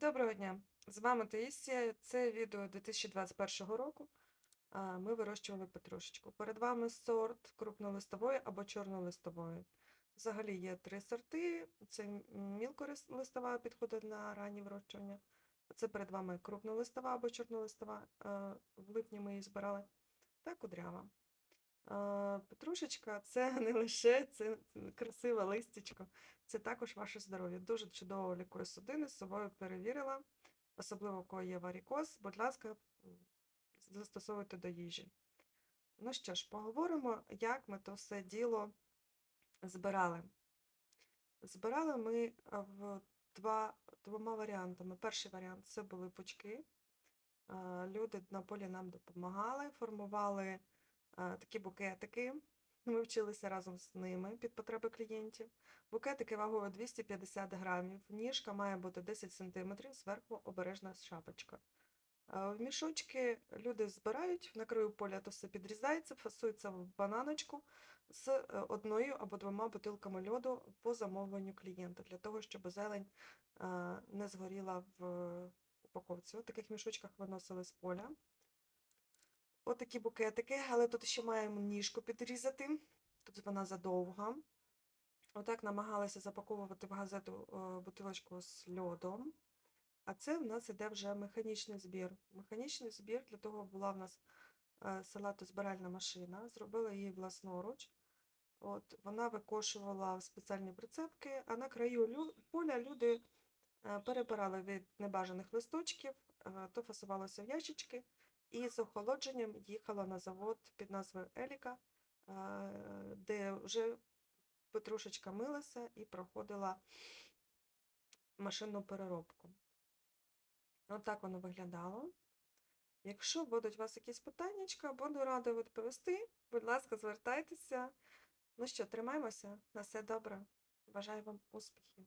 Доброго дня! З вами Таїсія. Це відео 2021 року. Ми вирощували петрушечку. Перед вами сорт крупнолистової або чорнолистової. Взагалі є три сорти. Це мілколистова підходить на раннє вирощування. Це перед вами крупнолистова або чорнолистова. В липні ми її збирали. Та кудрява. Петрушечка це не лише це красиве листячко, це також ваше здоров'я. Дуже чудово лікує судини, з собою перевірила, особливо у кого є варікоз, будь ласка, застосовуйте до їжі. Ну що ж, поговоримо, як ми то все діло збирали. Збирали ми в два, двома варіантами. Перший варіант це були пучки. Люди на полі нам допомагали, формували такі букетики. Ми вчилися разом з ними під потреби клієнтів. Букетики вагою 250 грамів. Ніжка має бути 10 см, зверху обережна шапочка. В мішочки люди збирають, на краю поля то все підрізається, фасується в бананочку з е, одною або двома бутилками льоду по замовленню клієнта, для того, щоб зелень е, не згоріла в упаковці. От таких мішочках виносили з поля. Отакі букетики, але тут ще маємо ніжку підрізати. Тут вона задовга. Отак намагалися запаковувати в газету е, бутилочку з льодом. А це в нас іде вже механічний збір. Механічний збір для того була в нас е, салатозбиральна машина. Зробила її власноруч. От, вона викошувала в спеціальні прицепки, а на краю поля люди е, перебирали від небажаних листочків, то фасувалося в ящички, і з охолодженням їхала на завод під назвою Еліка, е, де вже петрушечка милася і проходила машинну переробку. Отак воно виглядало. Якщо будуть у вас якісь питання, буду рада відповісти. Будь ласка, звертайтеся. Ну що, тримаємося. На все добре. Бажаю вам успіхів.